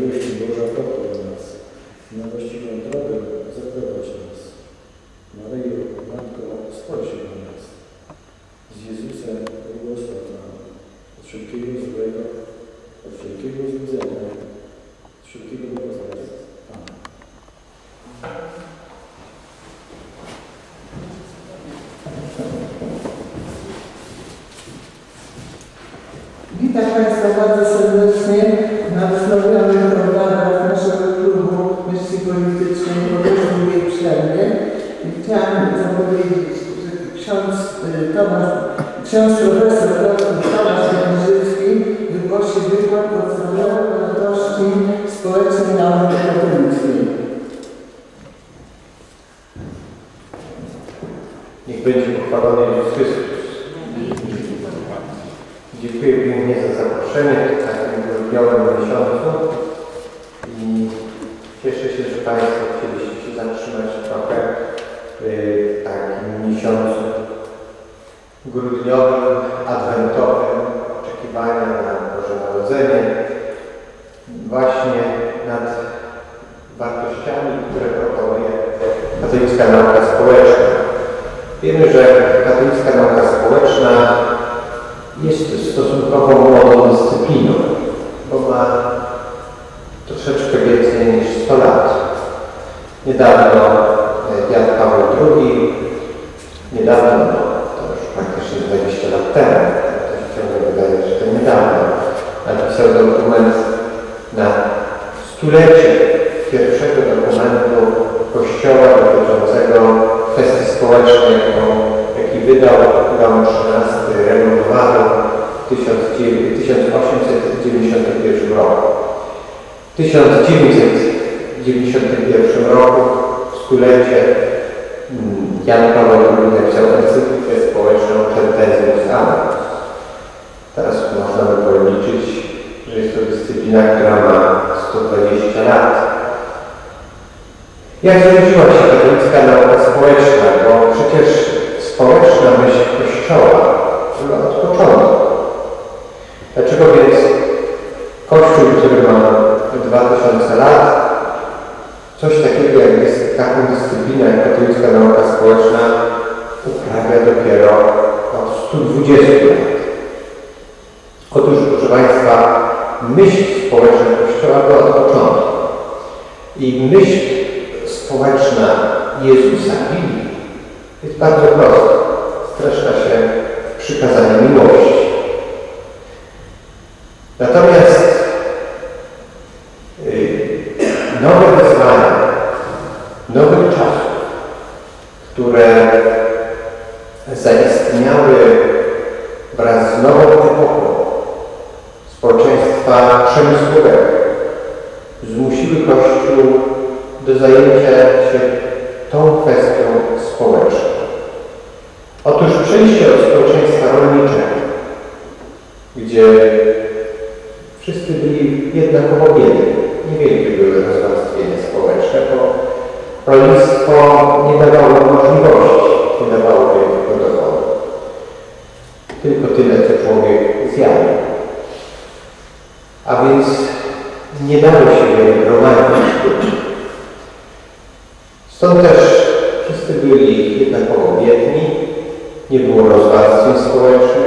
miłości Boża pokój nas, na właściwą drogę zaprowadź nas. Maryjo, Matko, spojrz na nas. Z Jezusem błogosław nam, od wszelkiego złego, od wszelkiego złudzenia, od wszelkiego poznania. da, Jak zrodziła się ta ludzka nauka społeczna, bo przecież społeczna myśl Kościoła była od początku. Dlaczego więc Kościół, który ma 2000 lat, coś takiego jak jest taką dyscyplinę jak katolicka nauka społeczna uprawia dopiero od 120 lat? które zaistniały wraz z nową epoką społeczeństwa przemysłowego, zmusiły Kościół do zajęcia się tą kwestią społeczną. Otóż przejście od społeczeństwa rolniczego, gdzie wszyscy byli jednakowo biedni, niewielkie były rozwarstwienia społeczne, bo rolnictwo nie dawało możliwości, nie dawało wielkiego. Tylko tyle, co człowiek zjadł. A więc nie dało się wiele gromadzić. Stąd też wszyscy byli jednakowo biedni, nie było rozwarstwień społecznych,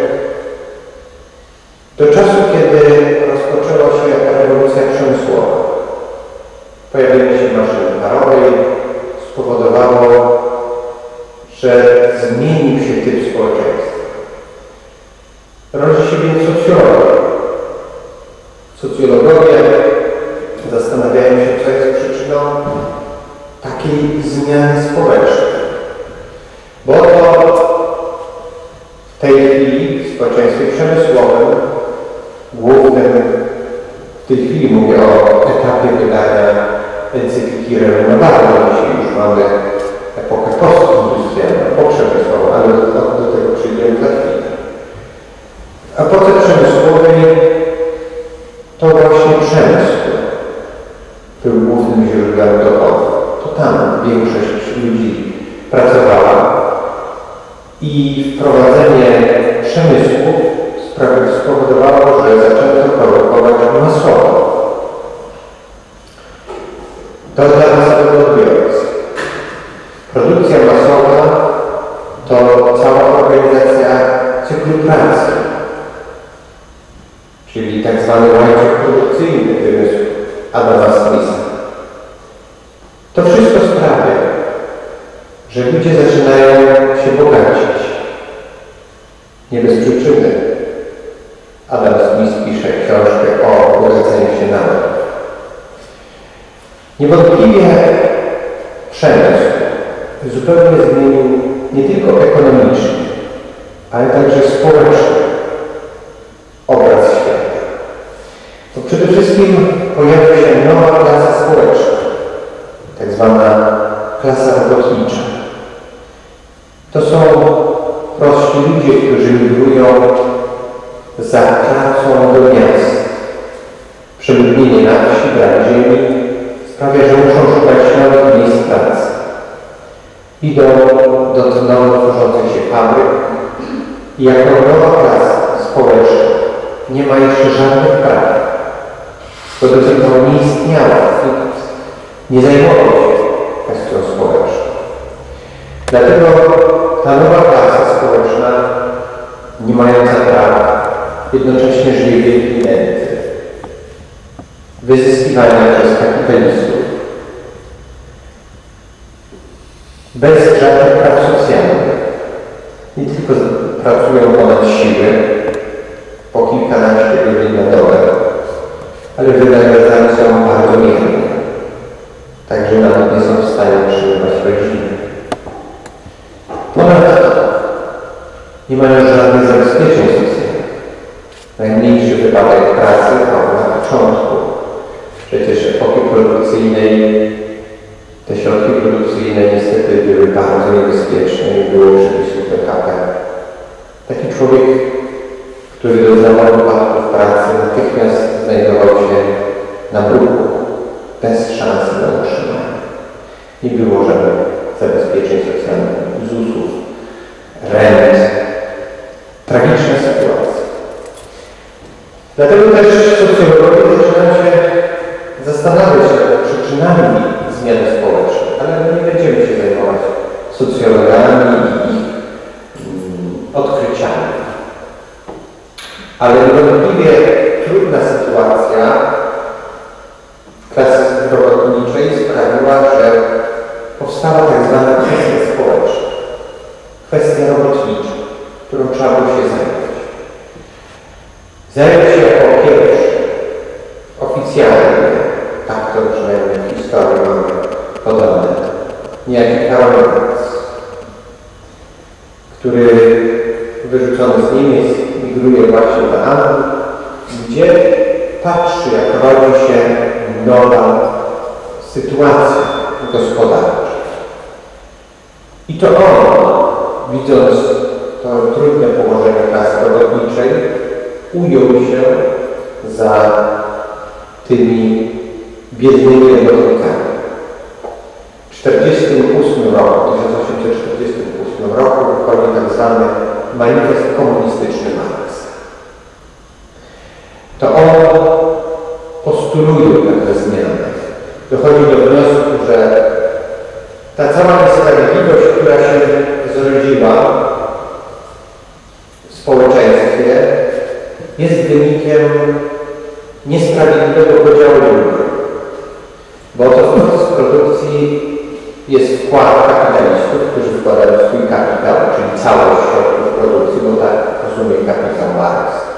Niewątpliwie przemysł zupełnie zmienił nie tylko ekonomicznie, ale także społecznie obraz świata. To przede wszystkim pojawia się nowa klasa społeczna, tak zwana klasa robotnicza. To są prości ludzie, którzy migrują za pracą do miast. Przemówienie na wsi, brak ziemi sprawia, że muszą szukać nowych miejsc pracy. Idą do nowo tworzących się fabryk i jako nowa klasa społeczna nie ma jeszcze żadnych praw. To do tej pory nie istniała, nikt nie zajmował się kwestią społeczną. Dlatego ta nowa klasa społeczna, nie mająca prawa, jednocześnie żyje wielkiej nędzy, wyzyskiwania przez kapitalistów, bez żadnych praw socjalnych. Nie tylko pracują ponad siły, po kilkanaście godzin na dobę, ale wynagradzani są bardzo miernie. Także nawet nie są w stanie utrzymywać rodziny. Ponadto nie mają żadnych zabezpieczeń socjalnych. Najmniejszy wypadek pracy a na początku. Przecież epoki produkcyjnej, te środki produkcyjne niestety były bardzo niebezpieczne i było przepisu PKP. Taki człowiek, który doznawał wypadków pracy, natychmiast znajdował się na bruku, bez szansy na utrzymanie. Nie było żadnych zabezpieczeń socjalnych, ZUS-ów, rent. Tragiczna sytuacja. Dlatego też Certo? Postuluje pewne zmiany. Dochodzi do wniosku, że ta cała niesprawiedliwość, która się zrodziła w społeczeństwie, jest wynikiem niesprawiedliwego podziału ludzi. Bo to w proces produkcji jest wkład kapitalistów, którzy wkładają swój kapitał, czyli całość środków produkcji, bo tak rozumie kapitał Marx.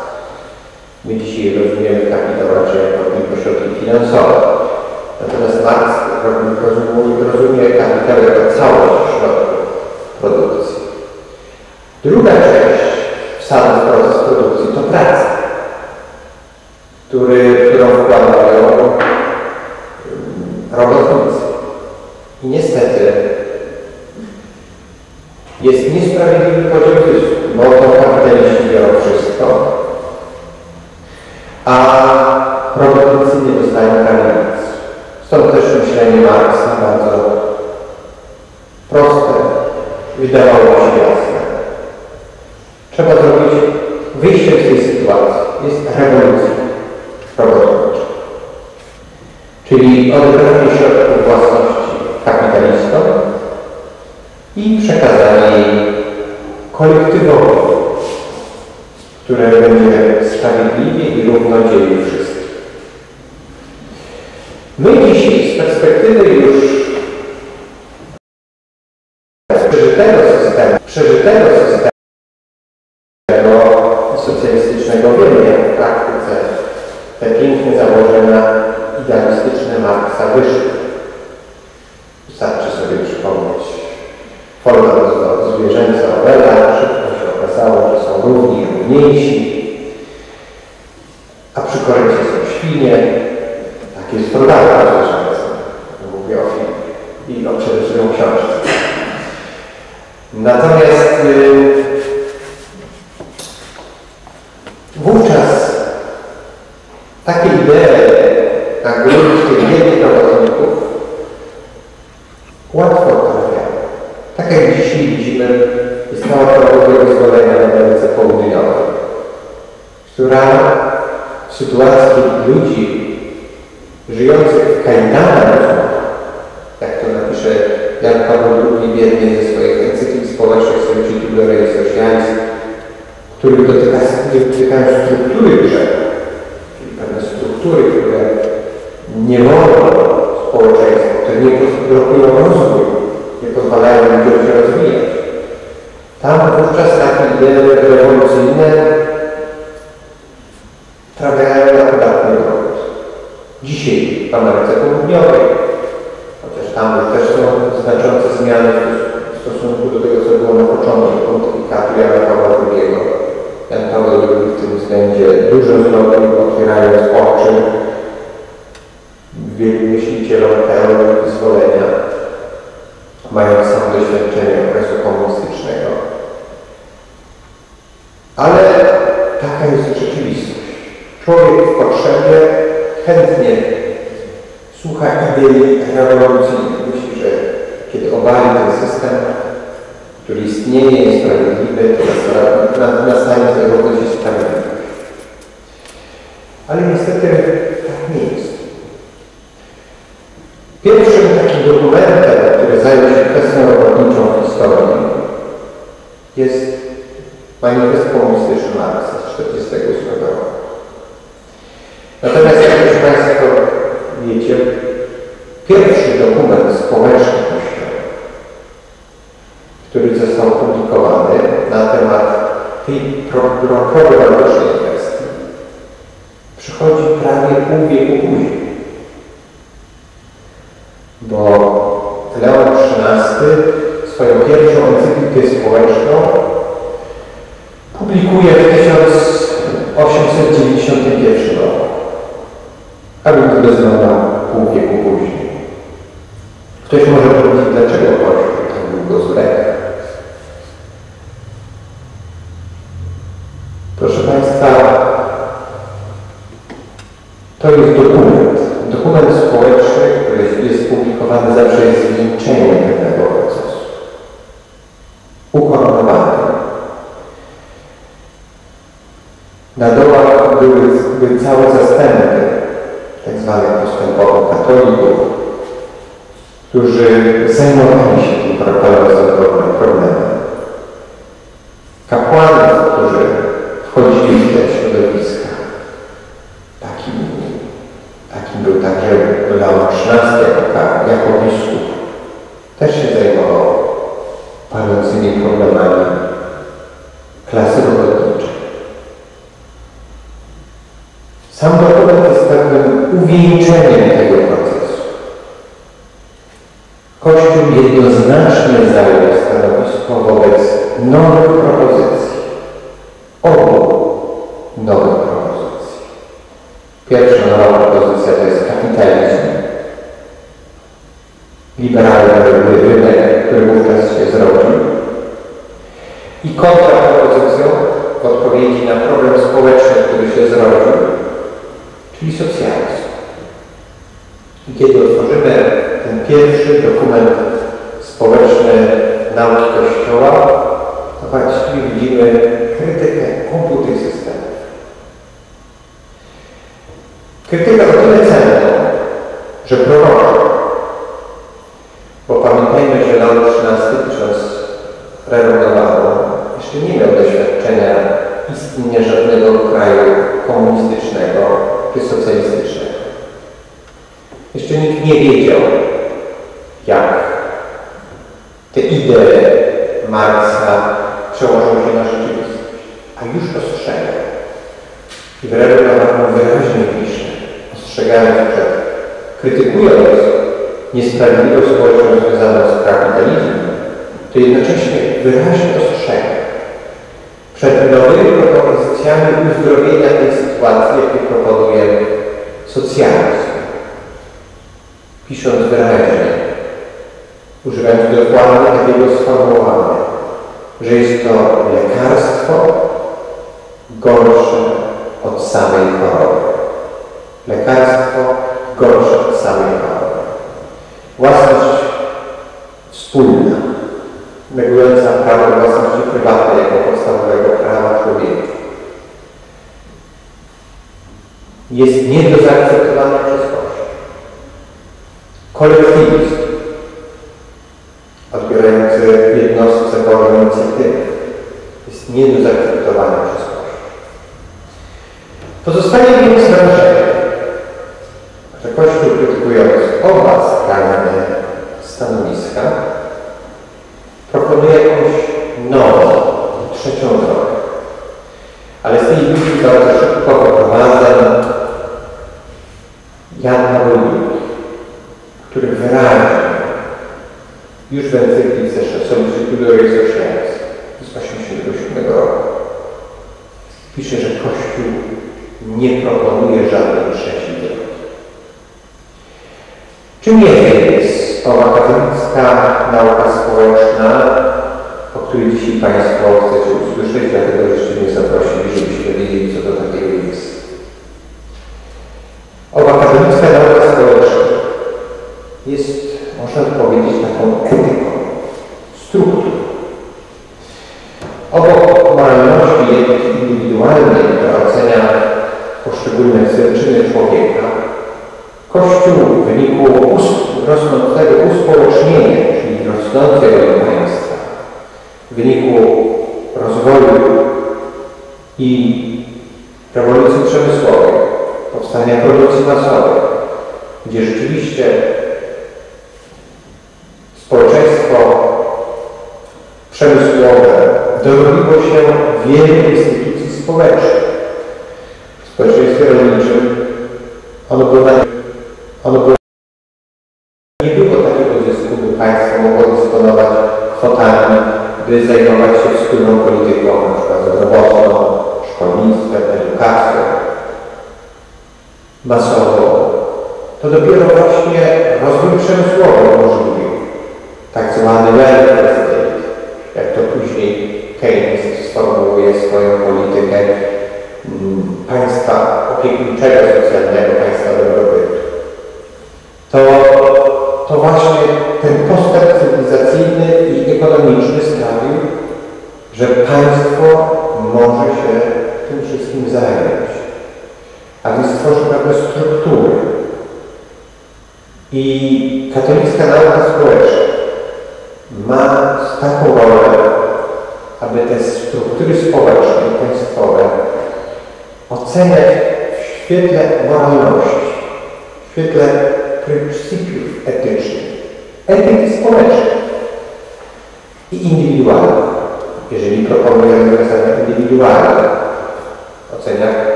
My dzisiaj rozumiemy kapitał raczej jako tylko środki finansowe. Natomiast Marx rozumie, rozumie kapitał jako całość środków produkcji. Druga część wsadu w proces produkcji to praca, który, którą wkładają robotnicy. I niestety jest niesprawiedliwy podział bo to kapitaliści biorą wszystko, a robotnicy nie dostają prawie nic. Stąd też myślenie Marksa bardzo proste, wydawało się jasne. Trzeba zrobić wyjście z tej sytuacji. Jest rewolucja robotnicza. Czyli odebranie środków kolektywowi, które będzie sprawiedliwie i równo dzielił wszystkich. My dzisiaj z perspektywy już przeżytego systemu, przeżytego systemu socjalistycznego wiemy, jak w praktyce te piękne założenia idealistyczne Marksa wyszły. Wystarczy sobie przypomnieć forma zwierzęca Orwella, szybko się okazało, że są równi i równiejsi, a przy korycie są świnie. Tak jest zwierzęca. Mówię o filmie i o przede wszystkim książce. Natomiast yy, wówczas takie idee, lubić tych wielkich robotników, łatwo trafiają. Tak jak dzisiaj widzimy, jest cała teologia wyzwolenia na Ameryce Południowej, która w sytuacji ludzi żyjących w kajdanach, jak to napisze Jan Paweł II w jednej ze swoich społecznych Solicitudo Rei Socialis, których dotyka, dotykają struktury grzechu, czyli pewne struktury, które nie wolno społeczeństwu, które nie blokują rozwój, nie pozwalają ludziom się rozwijać. Tam wówczas takie idee rewolucyjne dużo zrobił, otwierając oczy wielu myślicielom teologii wyzwolenia, mając sam doświadczenie okresu komunistycznego. Ale taka jest rzeczywistość. Człowiek w potrzebie chętnie słucha idei rewolucyjnej. Myśli, że kiedy obali ten system, który istnieje, jest sprawiedliwy, to nastanie z tego coś sprawiedliwość. Ale niestety tak nie jest. Pierwszym takim dokumentem, który zajął się kwestią robotniczą w historii, jest manifest komunistyczny Marksa z 1948 roku. Natomiast, jak już Państwo wiecie, pierwszy dokument społeczny Kościoła, który został publikowany na temat tej problematycznej kwestii, przychodzi prawie pół wieku później bo Leon XIII swoją pierwszą encyklikę społeczną publikuje w 1891 roku, a więc bezmowna pół wieku później. Ktoś może powiedzieć, dlaczego Kościół tak długo zwleka. Proszę Państwa, to jest dokument, dokument społeczny, który jest zawsze jest zwieńczeniem pewnego procesu. Ukoronowany. Na dołach były, były całe zastępy tak zwanych postępowych katolików, którzy zajmowali się tym problemem. Kapłanów, którzy wchodzili w te środowiska. Takim, takim był także Leon XIII jako, jako biskup. Też się zajmował palącymi problemami klasy robotniczej. Sam dokument jest pewnym uwieńczeniem tego procesu. Kościół jednoznacznie zajął stanowisko wobec nowych propozycji. Obu nowych propozycji. Pierwsza nowa propozycja to jest kapitalizm. Liberalny rynek, który wówczas się zrodził. I kontrapropozycją w odpowiedzi na problem społeczny, który się zrodził, czyli socjalizm. I kiedy otworzymy ten pierwszy dokument społeczny nauki Kościoła, to właściwie widzimy krytykę obu tych systemów. Krytyka o tyle cenna, że proroczy. Bo pamiętajmy, że Leon XIII pisząc renomowaną, jeszcze nie miał doświadczenia istnienia żadnego kraju komunistycznego czy socjalistycznego. Jeszcze nikt nie wiedział, jak te idee Marksa przełożą się na rzeczywistość, a już ostrzega. I wręcz wyraźnie pisze, ostrzegając przed, krytykując niesprawiedliwość społeczną związaną z kapitalizmem, to jednocześnie wyraźnie ostrzega przed nowymi propozycjami uzdrowienia tej sytuacji, jakie proponuje socjalizm. Pisząc wyraźnie, używając dokładnie takiego sformułowania, że jest to lekarstwo gorsze od samej choroby. Lekarstwo gorsze od samej choroby. Własność wspólna, Jest nie do zaakceptowania przez Kościół. Kolektywizm, odbierający jednostce wolną inicjatywę, jest nie do zaakceptowania przez Kościół. Pozostaje więc wrażenie, że Kościół krytykując oba skrajne stanowiska, proponuje jakąś nową, trzecią drogę. Ale z tej myśli bardzo szybko wyprowadza Jan Paweł II, który wyraźnie już w encyklice Solicitudo Resurrections z 1987 roku pisze, że Kościół nie proponuje żadnej trzeciej drogi. Czym jest owa katolicka nauka społeczna, o której dzisiaj Państwo chcecie usłyszeć, dlatego jeszcze mnie zaprosili, żebyście wiedzieli, co to takiego jest. Owa katolicka nauka czyli Keynes sformułuje swoją politykę mm, państwa opiekuńczego, socjalnego, państwa dobrobytu.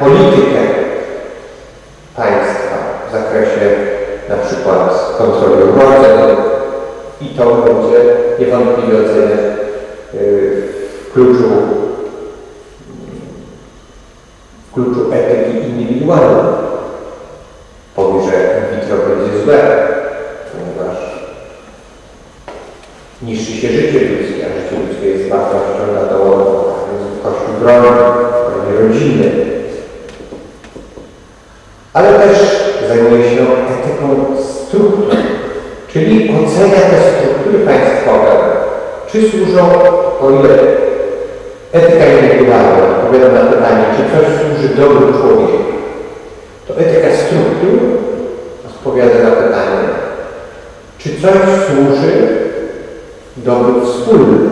Politykę państwa w zakresie na przykład kontroli urodzeń i to będzie niewątpliwie oceniać w kluczu, w kluczu etyki indywidualnej. Powie, że in vitro będzie złe, ponieważ niszczy się życie ludzkie, a życie ludzkie jest wartością nadałową, więc Kościół broni, broni rodziny. Ale też zajmuje się etyką struktur, czyli ocenia te struktury państwowe, czy służą, o ile etyka indywidualna odpowiada na pytanie, czy coś służy dobru człowieka, to etyka struktur odpowiada na pytanie, czy coś służy dobru wspólnym.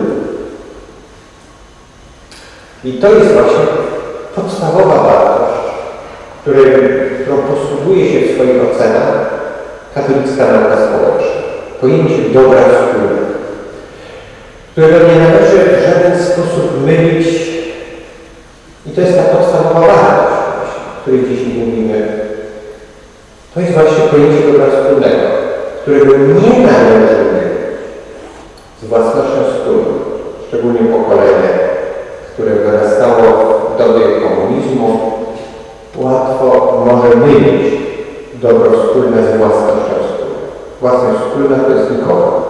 I to jest właśnie podstawowa wartość, którą posługuje się w swoich ocenach katolicka nauka społeczna. Pojęcie dobra wspólnego, którego nie należy w żaden sposób mylić i to jest ta podstawowa wartość, o której dziś mówimy. To jest właśnie pojęcie dobra wspólnego, którego nie należy mylić z własnością wspólną, szczególnie pokolenie, które wyrastało w dobie komunizmu, łatwo może mylić dobro wspólne z własnością wspólną. Własność wspólna to jest nikogo.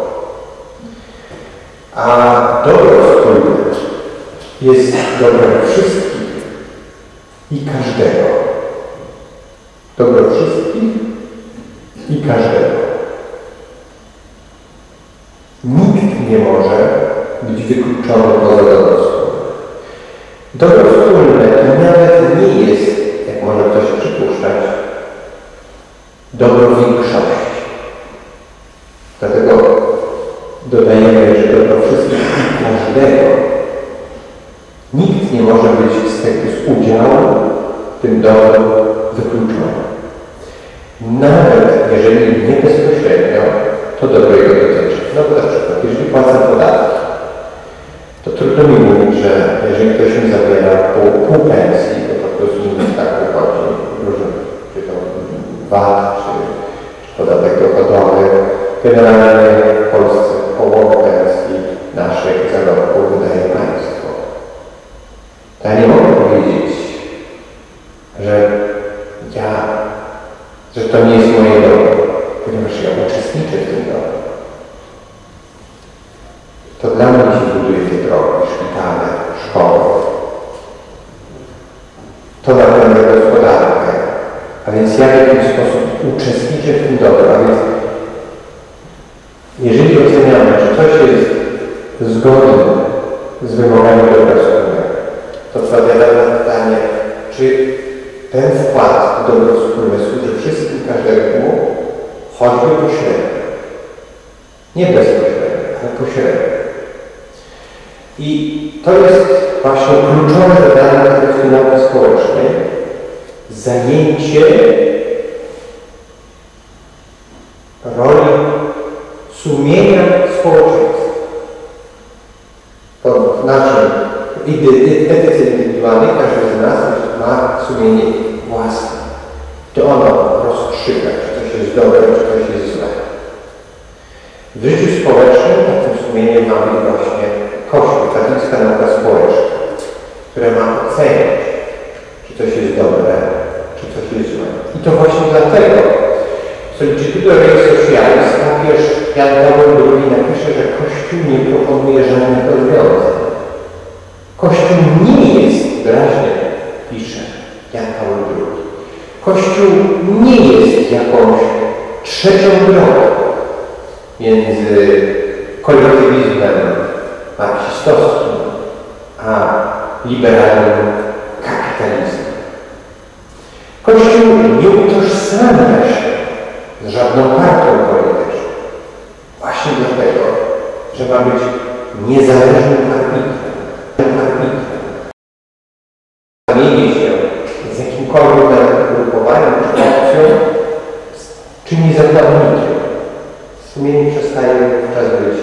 A dobro wspólne jest dobrem wszystkich i każdego. Dobro wszystkich i każdego. Nikt nie może być wykluczony poza wspólne. Dobro wspólne to nawet nie jest, jak może ktoś przypuszczać, dobro większości. Dlatego dodajemy, że dobro wszystkich i każdego. Nikt nie może być z tego z udziału w tym dobrem wykluczony. Nawet jeżeli nie bezpośrednio, to dobro jego dotyczy. No bo na przykład, jeżeli płacę podatki, to trudno mi mówić, że jeżeli ktoś mi zabiera pół, pół pensji, to po prostu mi tak wychodzi, różne, czy to VAT, czy, czy podatek dochodowy. Generalnie w Polsce połowę pensji naszej zarobku wydaje państwo. To ja nie mogę powiedzieć, że ja, że to nie jest moje dobro, ponieważ ja uczestniczę w tym dobro. To dla mnie się buduje te drogi, szpitale, szkoły. To napędza gospodarkę. A więc ja w jakiś sposób uczestniczę w tym dobrze. A więc jeżeli oceniamy, że coś jest zgodne z wymogami dobra wspólnego, to odpowiadamy pytanie, czy ten wkład w dobro wspólne służy wszystkim każdemu, choćby pośrednio. Nie bezpośrednio, ale pośrednio. I to jest właśnie kluczowe zadanie katolickiej nauki społecznej. Zajęcie roli sumienia społeczeństwa. To w naszym etyce indywidualnej każdy z nas ma sumienie własne. To ono rozstrzyga, czy coś jest dobre, czy coś jest złe. W życiu społecznym takim sumieniem ma być właśnie Kościół, katolicka nauka społeczna, która ma ocenić, czy coś jest dobre, czy coś jest złe. I to właśnie dlatego Solicitudo Rei Socialis papież Jan Paweł II napisze, że Kościół nie proponuje żadnych rozwiązań. Kościół nie jest, wyraźnie pisze Jan Paweł II, Kościół nie jest jakąś trzecią drogą między kolektywizmem marksistowskim a liberalnym kapitalizmem. Kościół nie utożsamia się z żadną partią polityczną. Właśnie dlatego, ma być niezależnym arbitrem. arbitrem. Zamieni się z jakimkolwiek ugrupowaniem czy opcją, czy niezakładnikiem. Sumienie przestaje wówczas być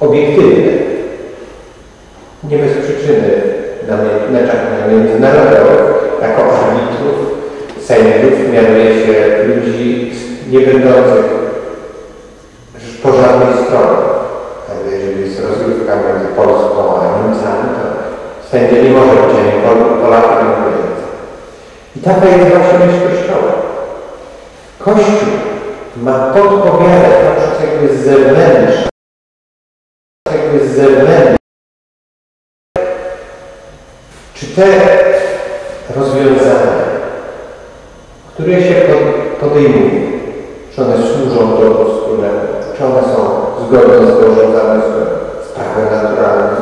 obiektywne. Nie bez przyczyny na meczach międzynarodowych sędziów mianuje się ludzi nie będących po żadnej stronie. Jeżeli jest rozgrywka między Polską a Niemcami, to sędzia nie może być ani Pol Polakiem, ani Niemcem. I taka jest właśnie myśl Kościoła. Kościół ma podpowiadać poprzez jakby zewnętrzne, jakby zewnętrzne, czy te rozwiązania, które się podejmuje, czy one służą do wspólnemu, czy one są zamysłem, z prawem naturalnym,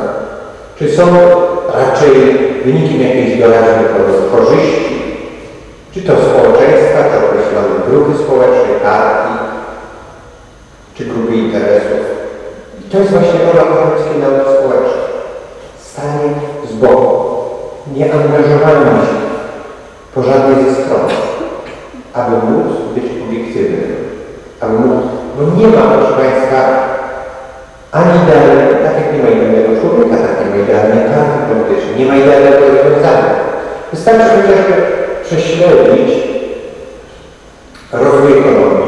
czy są raczej wynikiem jakiejś doraźnej korzyści, czy to społeczeństwa, czy określonej grupy społecznej, partii, czy grupy interesów. I to jest właśnie rola katolickiej nauki społecznej. Stanie z boku nie angażowano się po żadnej ze stron, aby móc być obiektywnym, aby móc, bo nie ma, proszę Państwa, ani idealnego, tak jak nie ma idealnego człowieka, tak nie ma idealnej partii politycznej, nie ma idealnego rozwiązania. Wystarczy chociażby prześledzić rozwój ekonomii